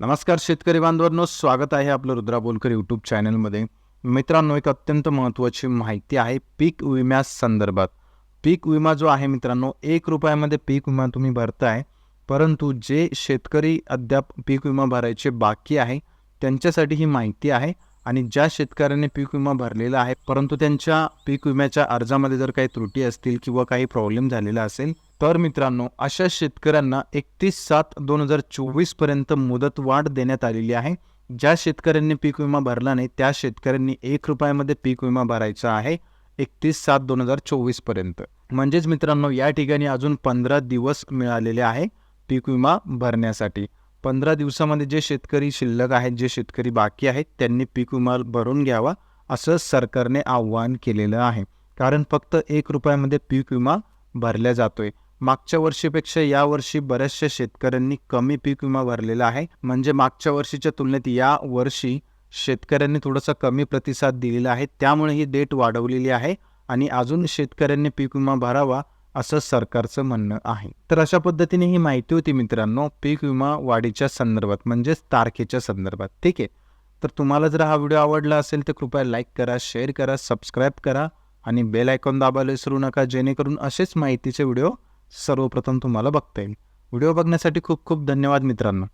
नमस्कार शेतकरी बांधवांनो स्वागत आहे आपलं रुद्रा बोलकर यूट्यूब चॅनलमध्ये मित्रांनो एक अत्यंत महत्त्वाची माहिती आहे पीक विम्या संदर्भात. पीक विमा जो आहे मित्रांनो एक रुपयामध्ये पीक विमा तुम्ही भरताय परंतु जे शेतकरी अद्याप पीक विमा भरायचे बाकी आहे त्यांच्यासाठी ही माहिती आहे. आणि ज्या शेतकऱ्यांनी पीक विमा भरलेला आहे परंतु त्यांच्या पीक विम्याच्या अर्जामध्ये जर काही त्रुटी असतील किंवा काही प्रॉब्लेम झालेला असेल तर मित्रांनो अशा शेतकऱ्यांना एकतीस सात दोन हजार चोवीसपर्यंत मुदतवाढ देण्यात आलेली आहे. ज्या शेतकऱ्यांनी पीक विमा भरला नाही त्या शेतकऱ्यांनी एक रुपयामध्ये पीक विमा भरायचा आहे एकतीस सात दोन हजार चोवीसपर्यंत म्हणजेच मित्रांनो या ठिकाणी अजून पंधरा दिवस मिळालेले आहे पीक विमा भरण्यासाठी. पंधरा दिवसामध्ये जे शेतकरी शिल्लक आहेत जे शेतकरी बाकी आहेत त्यांनी पीक विमा भरून घ्यावा असं सरकारने आव्हान केलेलं आहे. कारण फक्त एक रुपयामध्ये पीक विमा भरला जातोय. मागच्या वर्षीपेक्षा यावर्षी बऱ्याचशा शेतकऱ्यांनी कमी पीक विमा भरलेला आहे. म्हणजे मागच्या वर्षीच्या तुलनेत या वर्षी शेतकऱ्यांनी थोडासा कमी प्रतिसाद दिलेला आहे. त्यामुळे ही डेट वाढवलेली आहे आणि अजून शेतकऱ्यांनी पीक विमा भरावा असं सरकारचं म्हणणं आहे. तर अशा पद्धतीने ही माहिती होती मित्रांनो पीक विमा वाढीच्या संदर्भात म्हणजेच तारखेच्या संदर्भात. ठीक आहे? तर तुम्हाला जर हा व्हिडिओ आवडला असेल तर कृपया लाईक करा शेअर करा सबस्क्राईब करा आणि बेल आयकॉन दाबायला विसरू नका जेणेकरून असेच माहितीचे व्हिडिओ सर्वप्रथम तुम्हाला बघता येईल. व्हिडिओ बघण्यासाठी खूप खूप धन्यवाद मित्रांनो.